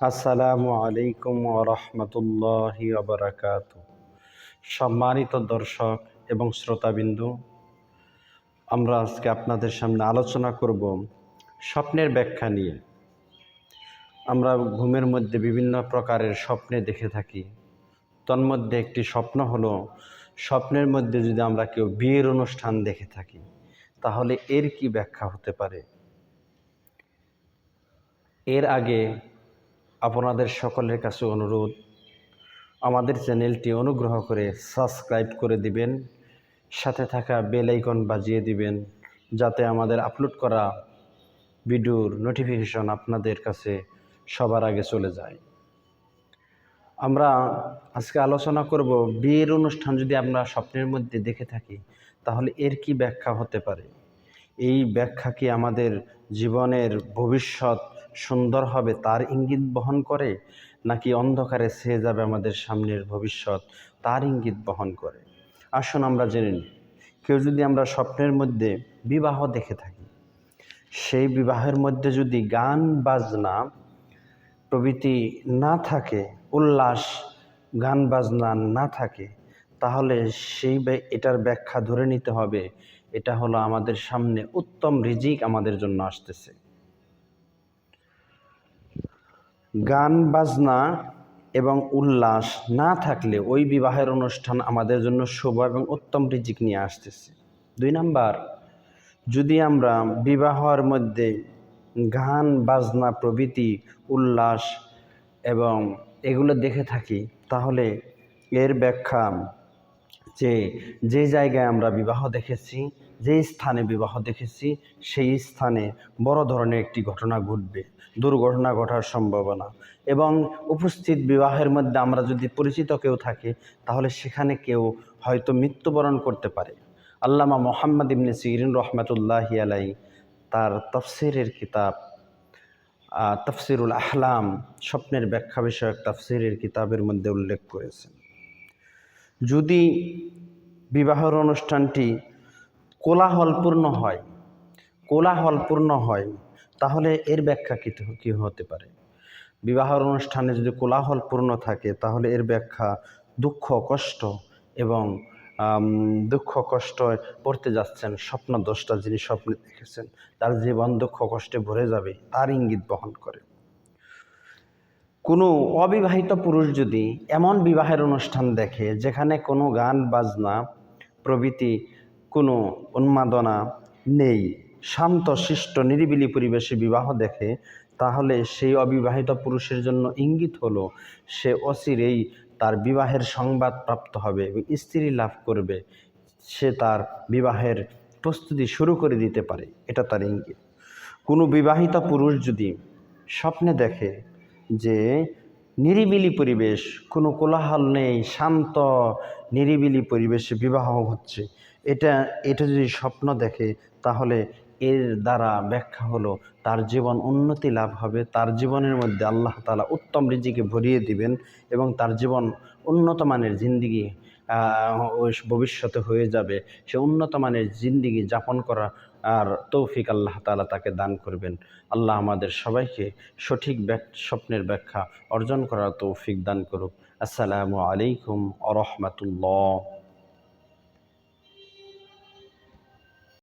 আসসালামু আলাইকুম রহমতুল্লাহ আবরাকাত সম্মানিত দর্শক এবং শ্রোতাবিন্দু, আমরা আজকে আপনাদের সামনে আলোচনা করব স্বপ্নের ব্যাখ্যা নিয়ে। আমরা ঘুমের মধ্যে বিভিন্ন প্রকারের স্বপ্নে দেখে থাকি। তন্মধ্যে একটি স্বপ্ন হলো, স্বপ্নের মধ্যে যদি আমরা কেউ বিয়ের অনুষ্ঠান দেখে থাকি, তাহলে এর কি ব্যাখ্যা হতে পারে? এর আগে আপনাদের সকলের কাছে অনুরোধ। আমাদের চ্যানেলটি অনুগ্রহ করে সাবস্ক্রাইব করে দিবেন, সাথে থাকা বেল আইকন বাজিয়ে দিবেন, যাতে আমাদের আপলোড করা ভিডিওর নোটিফিকেশন আপনাদের কাছে সবার আগে চলে যায়। আমরা আজকে আলোচনা করব বিয়ের অনুষ্ঠান যদি আমরা স্বপ্নের মধ্যে দেখে থাকি, তাহলে এর কি ব্যাখ্যা হতে পারে? এই ব্যাখ্যা কি আমাদের জীবনের ভবিষ্যৎ সুন্দর হবে, তার ইঙ্গিত বহন করে, নাকি অন্ধকারে ছেয়ে যাবে আমাদের সামনের ভবিষ্যৎ, তার ইঙ্গিত বহন করে? আসুন আমরা জেনে নিই। কেউ যদি আমরা স্বপ্নের মধ্যে বিবাহ দেখে থাকি, সেই বিবাহের মধ্যে যদি গান, বাজনা প্রভৃতি না থাকে, উল্লাস, গান, বাজনা না থাকে, তাহলে সেই এটার ব্যাখ্যা ধরে নিতে হবে, এটা হলো আমাদের সামনে উত্তম রিজিক আমাদের জন্য আসতেছে। গান, বাজনা এবং উল্লাস না থাকলে ওই বিবাহের অনুষ্ঠান আমাদের জন্য শুভ এবং উত্তম রিজিক নিয়ে আসতেছে। দুই নাম্বার, যদি আমরা বিবাহর মধ্যে গান, বাজনা, প্রভৃতি, উল্লাস এবং এগুলো দেখে থাকি, তাহলে এর ব্যাখ্যা যে যে জায়গায় আমরা বিবাহ দেখেছি, যে স্থানে বিবাহ দেখেছি, সেই স্থানে বড় ধরনের একটি ঘটনা ঘটবে, দুর্ঘটনা ঘটার সম্ভাবনা। এবং উপস্থিত বিবাহের মধ্যে আমরা যদি পরিচিত কেউ থাকে, তাহলে সেখানে কেউ হয়তো মৃত্যুবরণ করতে পারে। আল্লামা মোহাম্মদ ইবনে সিরিন রহমতুল্লাহ আলাই তার তফসিরের কিতাব তফসিরুল আহলাম, স্বপ্নের ব্যাখ্যা বিষয়ক তফসিরের কিতাবের মধ্যে উল্লেখ করেছেন। যদি বিবাহের অনুষ্ঠানটি কোলাহলপূর্ণ হয় কোলাহলপূর্ণ হয়, তাহলে এর ব্যাখ্যা কী কী হতে পারে? বিবাহের অনুষ্ঠানে যদি কোলাহলপূর্ণ থাকে, তাহলে এর ব্যাখ্যা দুঃখ, কষ্ট এবং দুঃখ, কষ্ট পড়তে যাচ্ছেন স্বপ্ন দোষটা যিনি স্বপ্নে দেখেছেন, তার জীবন দুঃখ, কষ্টে ভরে যাবে, তার ইঙ্গিত বহন করে। কোনো অবিবাহিত পুরুষ যদি এমন বিবাহের অনুষ্ঠান দেখে যেখানে কোনো গান, বাজনা, প্রভৃতি, কোনো উন্মাদনা নেই, শান্ত, শিষ্ট, নিরিবিলি পরিবেশে বিবাহ দেখে, তাহলে সেই অবিবাহিত পুরুষের জন্য ইঙ্গিত হলো, সে অচিরেই তার বিবাহের সংবাদ প্রাপ্ত হবে স্ত্রী লাভ করবে। সে তার বিবাহের প্রস্তুতি শুরু করে দিতে পারে। এটা তার ইঙ্গিত। কোনো বিবাহিত পুরুষ যদি স্বপ্নে দেখে যে নিরিবিলি পরিবেশ, কোনো কোলাহল নেই, শান্ত, নিরিবিলি পরিবেশে বিবাহ হচ্ছে। এটা এটা যদি স্বপ্ন দেখে, তাহলে এর দ্বারা ব্যাখ্যা হলো, তার জীবন উন্নতি লাভ হবে। তার জীবনের মধ্যে আল্লাহ তালা উত্তম রিজিকে ভরিয়ে দিবেন এবং তার জীবন উন্নত মানের জিন্দিগি ভবিষ্যতে হয়ে যাবে। সে উন্নত মানের জিন্দিগি যাপন করা আর তৌফিক আল্লাহ তালা তাকে দান করবেন। আল্লাহ আমাদের সবাইকে সঠিক স্বপ্নের ব্যাখ্যা অর্জন করার তৌফিক দান করুক। আসসালামু আলাইকুম আ রহমতুল্লাহ।